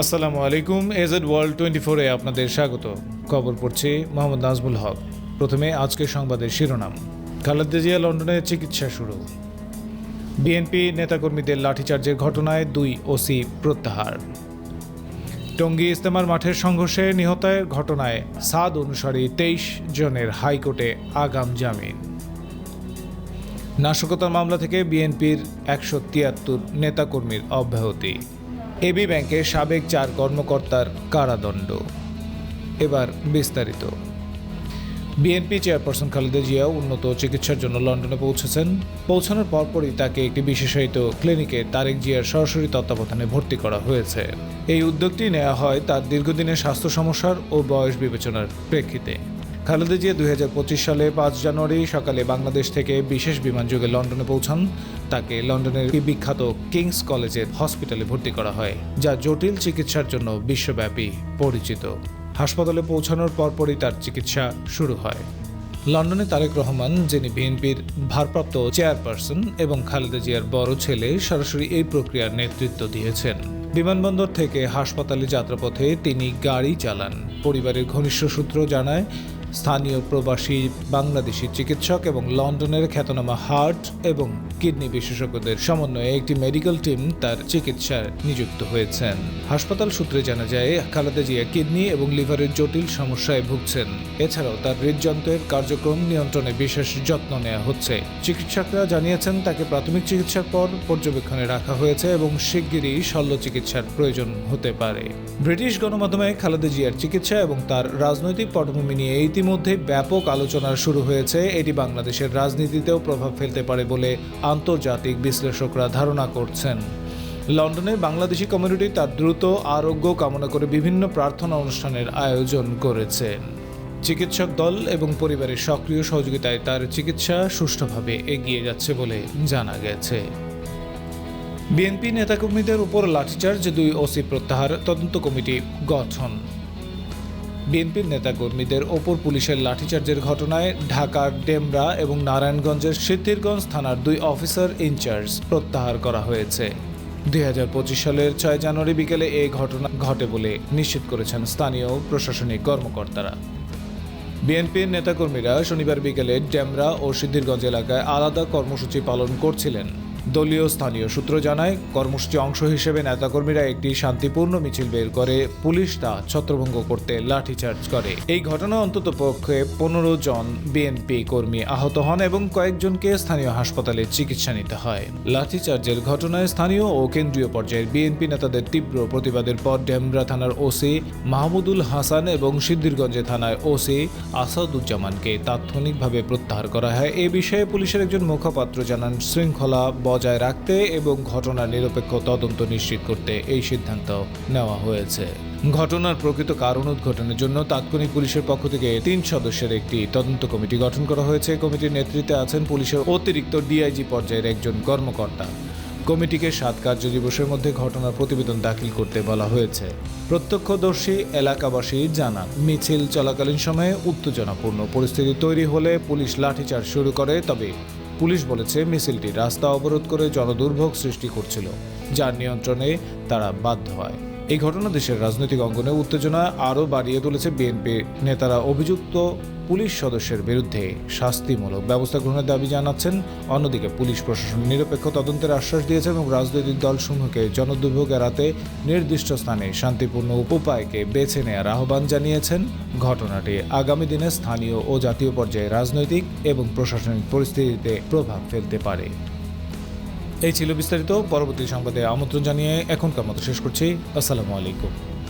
আসসালামু আলাইকুম AZ world twenty ফোরে আপনাদের স্বাগত। খবর পড়ছি মোহাম্মদ নাজমুল হক। প্রথমে আজকের সংবাদের শিরোনাম। খালেদা জিয়া লন্ডনে চিকিৎসা শুরু। বিএনপি নেতাকর্মীদের লাঠিচার্জের ঘটনায় দুই ওসি প্রত্যাহার। টঙ্গী ইস্তেমার মাঠের সংঘর্ষে নিহতের ঘটনায় সাদ অনুসারী তেইশ জনের হাইকোর্টে আগাম জামিন। নাশকতার মামলা থেকে বিএনপির একশো তিয়াত্তর নেতাকর্মীর অব্যাহতি। এবি ব্যাংকের সাবেক চার কর্মকর্তার কারাদণ্ড। এবার বিস্তারিত। বিএনপি চেয়ারপারসন খালেদা জিয়া উন্নত চিকিৎসার জন্য লন্ডনে পৌঁছেছেন। পৌঁছানোর পরপরই তাকে একটি বিশেষায়িত ক্লিনিকে তারেক জিয়ার সরাসরি তত্ত্বাবধানে ভর্তি করা হয়েছে। এই উদ্যোগটি নেওয়া হয় তার দীর্ঘদিনের স্বাস্থ্য সমস্যার ও বয়স বিবেচনার প্রেক্ষিতে। খালেদা জিয়া দুই হাজার পঁচিশ সালে পাঁচ জানুয়ারি সকালে বাংলাদেশ থেকে বিশেষ বিমানযোগে লন্ডনে পৌঁছান। তাকে লন্ডনের বিখ্যাত কিংস কলেজের হসপিটালে ভর্তি করা হয়, যা জটিল চিকিৎসার জন্য বিশ্বব্যাপী পরিচিত। হাসপাতালে পৌঁছানোর পরপরই তার চিকিৎসা শুরু হয়। লন্ডনে তারেক রহমান, যিনি বিএনপির ভারপ্রাপ্ত চেয়ারপারসন এবং খালেদা জিয়ার বড় ছেলে, সরাসরি এই প্রক্রিয়ার নেতৃত্ব দিয়েছেন। বিমানবন্দর থেকে হাসপাতালে যাত্রাপথে তিনি গাড়ি চালান। পরিবারের ঘনিষ্ঠ সূত্র জানায় স্থানীয় প্রবাসী, বাংলাদেশি চিকিৎসক এবং লন্ডনের খ্যাতনামা হার্ট এবং কিডনি বিশেষজ্ঞদের সমন্বয়ে একটি মেডিকেল টিম তার চিকিৎসায় নিযুক্ত হয়েছেন। হাসপাতাল সূত্রে জানা যায়, খালেদা জিয়া কিডনি এবং লিভারের জটিল সমস্যায় ভুগছেন। এছাড়াও তার হৃদযন্ত্রের কার্যক্রম নিয়ন্ত্রণে বিশেষ যত্ন নেওয়া হচ্ছে। চিকিৎসকরা জানিয়েছেন, তাকে প্রাথমিক চিকিৎসার পর পর্যবেক্ষণে রাখা হয়েছে এবং শিগগিরই শল্য চিকিৎসার প্রয়োজন হতে পারে। ব্রিটিশ গণমাধ্যমে খালেদা জিয়ার চিকিৎসা এবং তার রাজনৈতিক পটভূমি নিয়ে ইতিমধ্যে ব্যাপক আলোচনা শুরু হয়েছে। এটি বাংলাদেশের রাজনীতিতেও প্রভাব ফেলতে পারে বলে আন্তর্জাতিক বিশ্লেষকরা ধারণা করছেন। লন্ডনে বাংলাদেশি কমিউনিটি তার দ্রুত আরোগ্য কামনা করে বিভিন্ন প্রার্থনা অনুষ্ঠানের আয়োজন করেছেন চিকিৎসক দল এবং পরিবারের সক্রিয় সহযোগিতায় তার চিকিৎসা সুষ্ঠুভাবে এগিয়ে যাচ্ছে বলে জানা গেছে। বিএনপি নেতাকর্মীদের উপর লাঠিচার্জ, দুই ওসি প্রত্যাহার, তদন্ত কমিটি গঠন। বিএনপির নেতাকর্মীদের ওপর পুলিশের লাঠিচার্জের ঘটনায় ঢাকার ডেমরা এবং নারায়ণগঞ্জের সিদ্ধিরগঞ্জ থানার দুই অফিসার ইনচার্জ প্রত্যাহার করা হয়েছে। দুই হাজার পঁচিশ সালের ছয় জানুয়ারি বিকেলে এই ঘটনা ঘটে বলে নিশ্চিত করেছেন স্থানীয় প্রশাসনিক কর্মকর্তারা। বিএনপির নেতাকর্মীরা শনিবার বিকেলে ডেমরা ও সিদ্ধিরগঞ্জ এলাকায় আলাদা কর্মসূচি পালন করছিলেন। দলীয় স্থানীয় সূত্র জানায়, কর্মসূচি অংশ হিসেবে নেতাকর্মীরা একটি শান্তিপূর্ণ মিছিল বের করে পুলিশ তা ছত্রভঙ্গ করতে লাঠিচার্জ করে। এই ঘটনায় অন্তত পক্ষে পনেরো জন বিএনপি কর্মী আহত হন এবং কয়েকজনকে স্থানীয় হাসপাতালে চিকিৎসা নিতে হয়। লাঠিচার্জের ঘটনায় স্থানীয় ও কেন্দ্রীয় পর্যায়ের বিএনপি নেতাদের তীব্র প্রতিবাদের পর ডেমরা থানার ওসি মাহমুদুল হাসান এবং সিদ্ধিরগঞ্জে থানায় ওসি আসাদুজ্জামানকে তাৎক্ষণিকভাবে প্রত্যাহার করা হয়। এ বিষয়ে পুলিশের একজন মুখপাত্র জানান, শৃঙ্খলা বজায় রাখতে এবং ঘটনার নিরপেক্ষ তদন্ত নিশ্চিত করতে এই সিদ্ধান্ত নেওয়া হয়েছে। ঘটনার প্রকৃত কারণ উদ্ঘাটনের জন্য তাৎক্ষণিক পুলিশের পক্ষ থেকে তিন সদস্যের একটি তদন্ত কমিটি গঠন করা হয়েছে। কমিটির নেতৃত্বে আছেন পুলিশের অতিরিক্ত ডিআইজি পর্যায়ের একজন কর্মকর্তা। কমিটিকে সাত কার্য দিবসের মধ্যে ঘটনার প্রতিবেদন দাখিল করতে বলা হয়েছে। প্রত্যক্ষদর্শী এলাকাবাসী জানান, মিছিল চলাকালীন সময়ে উত্তেজনাপূর্ণ পরিস্থিতি তৈরি হলে পুলিশ লাঠিচার্জ শুরু করে, তবে পুলিশ বলেছে মিছিলটি রাস্তা অবরোধ করে জনদুর্ভোগ সৃষ্টি করছিল, যার নিয়ন্ত্রণে তারা বাধ্য হয়। এই ঘটনা দেশের রাজনৈতিক অঙ্গনে উত্তেজনা আরও বাড়িয়ে তুলেছে বিএনপি নেতারা। অভিযুক্ত পুলিশ সদস্যের বিরুদ্ধে শাস্তিমূলক ব্যবস্থা গ্রহণের দাবি জানাচ্ছেন। অন্যদিকে পুলিশ প্রশাসন নিরপেক্ষ তদন্তের আশ্বাস দিয়েছে এবং রাজনৈতিক দলসমূহকে জনদুর্ভোগ এড়াতে নির্দিষ্ট স্থানে শান্তিপূর্ণ উপায়কে বেছে নেওয়ার আহ্বান জানিয়েছেন। ঘটনাটি আগামী দিনে স্থানীয় ও জাতীয় পর্যায়ে রাজনৈতিক এবং প্রশাসনিক পরিস্থিতিতে প্রভাব ফেলতে পারে। এই ছিল বিস্তারিত। পরবর্তী সংবাদে আমন্ত্রণ জানিয়ে এখনকার মতো শেষ করছি। আসসালামু আলাইকুম।